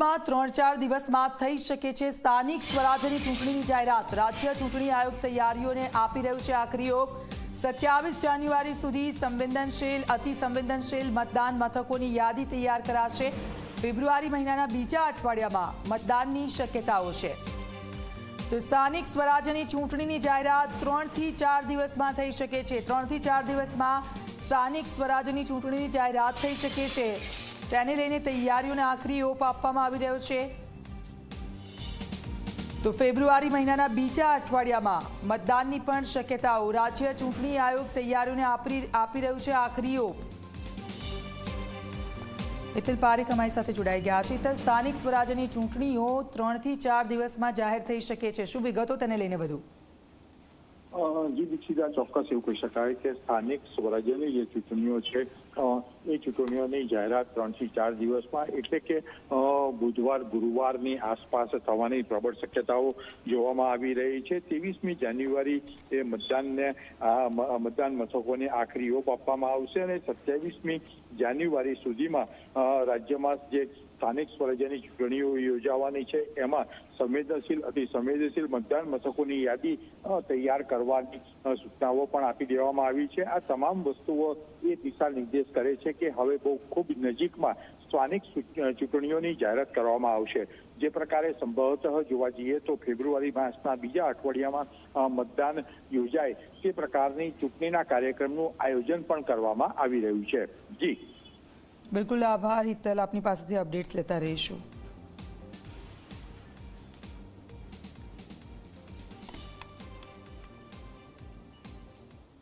રાજ્યમાં ત્રણ ચાર દિવસમાં થઈ શકે છે સ્થાનિક સ્વરાજ્યની ચૂંટણીની જાહેરાત. રાજ્ય ચૂંટણી આયોગ તૈયારીઓને આપી રહ્યું છે આખરી ઓપ. સત્યાવીસ જાન્યુઆરી સુધી સંવેદનશીલ, અતિ સંવેદનશીલ મતદાન મથકોની યાદી તૈયાર કરાશે. ફેબ્રુઆરી મહિનાના બીજા અઠવાડિયામાં મતદાનની શક્યતાઓ છે. તો સ્થાનિક સ્વરાજ્યની ચૂંટણીની જાહેરાત ત્રણથી ચાર દિવસમાં થઈ શકે છે. ત્રણથી ચાર દિવસમાં સ્થાનિક સ્વરાજ્યની ચૂંટણીની જાહેરાત થઈ શકે છે. તેને લઈને તૈયારીઓને આખરી ઓપ આપવામાં આવી રહ્યો છે. તો ફેબ્રુઆરી મહિનાના બીજા અઠવાડિયામાં મતદાનની પણ શક્યતાઓ. રાજ્ય ચૂંટણી આયોગ તૈયારીઓને આપી આપી રહ્યું છે આખરી ઓપ. હિતલ પારેખ અમારી સાથે જોડાઈ ગયા છે. તો સ્થાનિક સ્વરાજ્યની ચૂંટણીઓ ત્રણથી ચાર દિવસમાં જાહેર થઈ શકે છે. શું વિગતો તેને લઈને વધુ? જી દીક્ષિતા ચોક્કસ એવું કહી શકાય કે સ્થાનિક સ્વરાજ્યની જે ચૂંટણીઓ છે એ ચૂંટણીઓની જાહેરાત ત્રણથી ચાર દિવસમાં એટલે કે બુધવાર, ગુરુવારની આસપાસ થવાની પ્રબળ શક્યતાઓ જોવામાં આવી રહી છે. ત્રેવીસમી જાન્યુઆરી એ મતદાનને મતદાન મથકોને આખરી ઓપ આપવામાં આવશે અને સત્યાવીસમી જાન્યુઆરી સુધીમાં રાજ્યમાં જે સ્થાનિક સ્વરાજ્યની ચૂંટણીઓ યોજાવાની છે, એમાં સંવેદનશીલ, અતિ સંવેદનશીલ મતદાન મથકોની યાદી તૈયાર કરવાની સૂચનાઓ પણ આપી દેવામાં આવી છે. આ તમામ વસ્તુઓ એ દિશા નિર્દેશ કરે છે કે હવે બહુ ખૂબ નજીકમાં સ્થાનિક ચૂંટણીઓની જાહેરાત કરવામાં આવશે. જે પ્રકારે સંભવતઃ જોવા જઈએ તો ફેબ્રુઆરી માસના બીજા અઠવાડિયામાં મતદાન યોજાય તે પ્રકારની ચૂંટણીના કાર્યક્રમનું આયોજન પણ કરવામાં આવી રહ્યું છે. જી. બિલકુલ આભાર હિતલ, આપની પાસેથી અપડેટ્સ લેતા રહીશું.